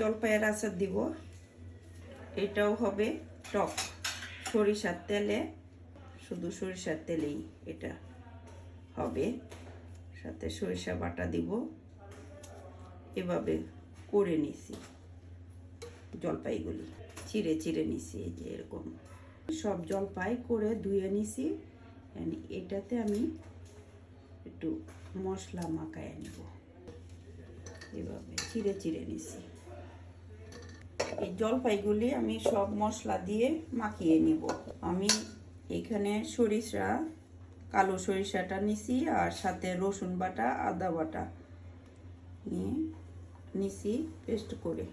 জলপাইয়ের আচার দিব। এটাও হবে টক। সরিষার তেলে, শুধু সরিষার তেলেই এটা হবে। সাথে সরিষা বাটা দিব। এভাবে করে নিছি জলপাইগুলি চিড়ে চিড়ে নিছি এই যে এরকম। সব জলপাই করে ধুয়ে নিছি। এটাতে আমি একটু মশলা মাখায় নিব। এভাবে চিড়ে চিড়ে নিছি। এই জলপাইগুলি আমি সব মশলা দিয়ে মাখিয়ে নিব। আমি এখানে সরিষা, কালো সরিষাটা নিছি আর সাথে রসুন বাটা, আদা বাটা নিয়ে নিছি পেস্ট করে।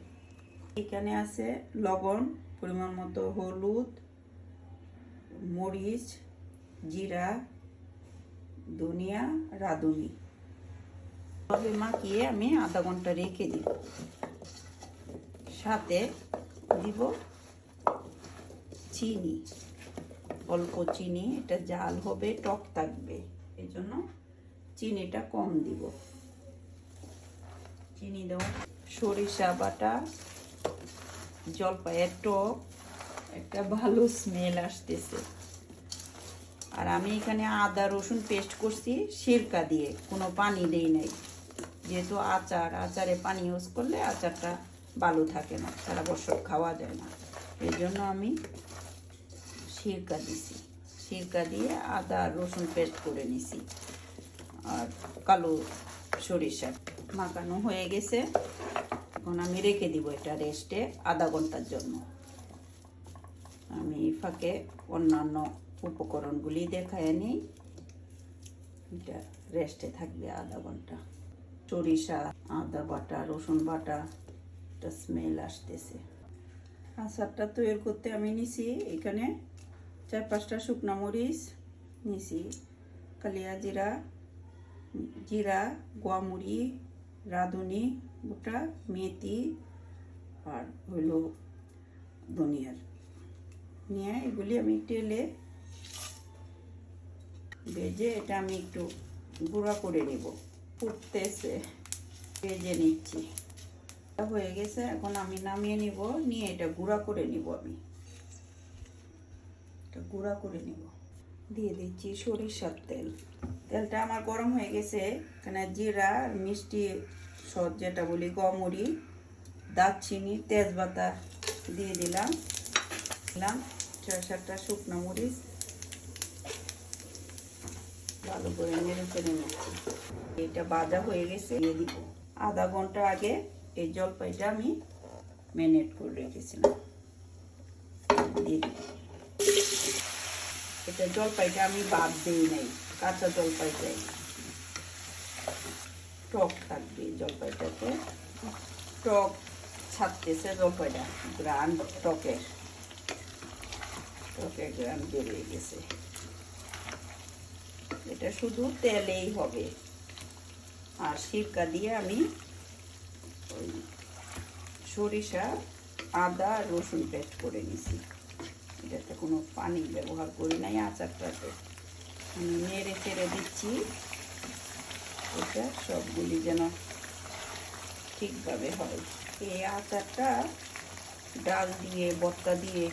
এখানে আছে লবণ, পরিমাণ মতো হলুদ, মরিচ, জিরা, ধনিয়া, রাঁধুনি। তবে মাখিয়ে আমি আধা ঘণ্টা রেখে দিব সাথে দিব চিনি, অল্প চিনি, এটা জাল হবে, টক থাকবে। এই জন্য চিনিটা কম দিব। চিনি দেব, সরিষা বাটা, জলপাইয়ের টক, একটা ভালো স্মেল আসতেছে। আর আমি এখানে আদা, রসুন পেস্ট করছি সিরকা দিয়ে, কোনো পানি দেই নাই। যেহেতু আচার, আচারে পানি ইউজ করলে আচারটা ভালো থাকে না, সারা বছর খাওয়া যায় না। এই জন্য আমি সিরকা দিছি। সিরকা দিয়ে আদা, রসুন পেস্ট করে নিছি। আর কালো সরিষা মাখানো হয়ে গেছে। এখন আমি রেখে দিব এটা রেস্টে আধা ঘণ্টার জন্য। আমি ফাঁকে অন্যান্য উপকরণগুলি দেখায় নিই। এটা রেস্টে থাকবে আধা ঘণ্টা। সরিষা, আদা বাটা, রসুন বাটা একটা স্মেল আসতেছে। আচারটা তৈরি করতে আমি নিছি, এখানে চার পাঁচটা শুকনা মরিচ নিছি, কালিয়া জিরা জিরা গোয়ামুড়ি রাঁধুনি, গোটা মেথি আর হইল ধনিয়ার। নিয়ে এগুলি আমি তেলে ভেজে এটা আমি একটু গুঁড়া করে নেব। ফুটতেছে। ভেজে নিচ্ছি। এটা হয়ে গেছে, এখন আমি নামিয়ে নিব, নিয়ে এটা গুঁড়া করে নিব আমি। এটা গুঁড়া করে নিব। দিয়ে দিচ্ছি সরিষার তেল। তেলটা আমার গরম হয়ে গেছে, এখানে জিরা, মিষ্টি সদ যেটা বলি গমরি দারচিনি, তেজপাতা দিয়ে দিলাম। দিলাম ছয় সাতটা শুকনো মরিচ। ভালো করে নেড়ে চেড়ে নিচ্ছি। এটা বাজা হয়ে গেছে, দিয়ে দিব। আধা ঘণ্টা আগে এই জলপাইটা আমি ম্যারিনেট করে রেখেছিলাম। এটা জলপাইটা আমি বাদ দিই নাই, কাঁচা জলপাইটাই। টক থাকবে জলপাইটাতে। টক ছাড়তেছে জলপাইটা, গ্রান, টকের। টকের গ্রান বেরিয়ে গেছে। এটা শুধু তেলেই হবে। আর সিরকা দিয়ে আমি সরিষা, আদা, রসুন পেস্ট করে নিছি। এটাতে কোনো পানি ব্যবহার করি নাই, আচারটাতে। আমি নেড়ে চেড়ে দিচ্ছি। এটা সবগুলি যেন ঠিকভাবে হয়। এই আচারটা ডাল দিয়ে, বত্তা দিয়ে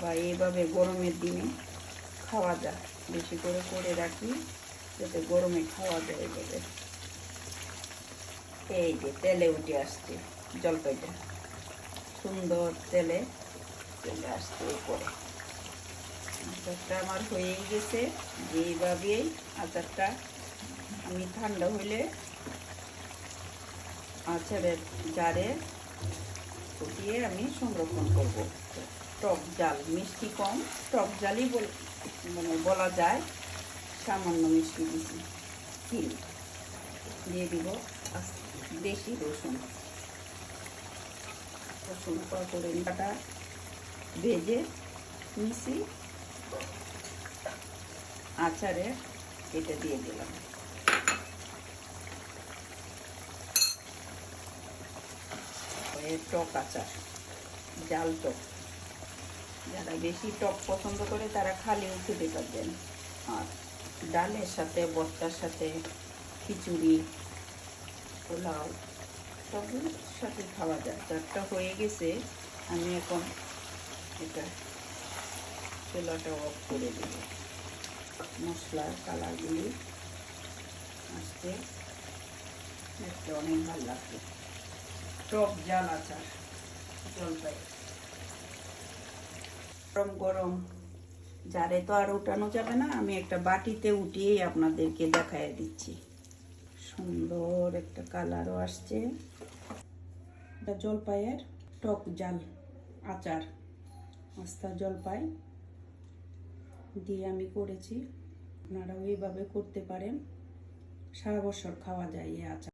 বা এইভাবে গরমের দিনে খাওয়া যায়। বেশি করে করে রাখি, যাতে গরমে খাওয়া যায় এভাবে। এই যে তেলে উঠে আসছে জলপাইটা। সুন্দর তেলে চলে আসছে উপরে। আচারটা আমার হয়েই গেছে। যেইভাবেই আচারটা আমি ঠান্ডা হইলে আচারের জারে ফুটিয়ে আমি সংরক্ষণ করব। টক জাল মিষ্টি কম টক জালই বল মানে বলা যায়। সামান্য মিষ্টি দিছি। দিয়ে দিব দেশি রসুন। রসুন করে কাটা ভেজে মিশি আচারে এটা দিয়ে দিলাম। টক আচার, জাল টক। যারা বেশি টক পছন্দ করে তারা খালিও খেতে পারবেন। আর ডালের সাথে বর্তার সাথে খিচুড়ি, পোলাও সবুজ সাথে খাওয়া যায়। চারটা হয়ে গেছে, আমি এখন এটা চুলাটা অফ করে দেব। মশলার কালারগুলি আসতে দেখতে অনেক ভালো লাগবে টক জাল আচার, জলপাই। গরম গরম। জারে তো আর উঠানো যাবে না, আমি একটা বাটিতে উঠিয়েই আপনাদেরকে দেখায় দিচ্ছি। সুন্দর একটা কালারও আসছে। এটা জলপাইয়ের টক জাল আচার। আস্তা জলপাই দিয়ে আমি করেছি। আপনারাও এইভাবে করতে পারেন। সারা বছর খাওয়া যায় এই আচার।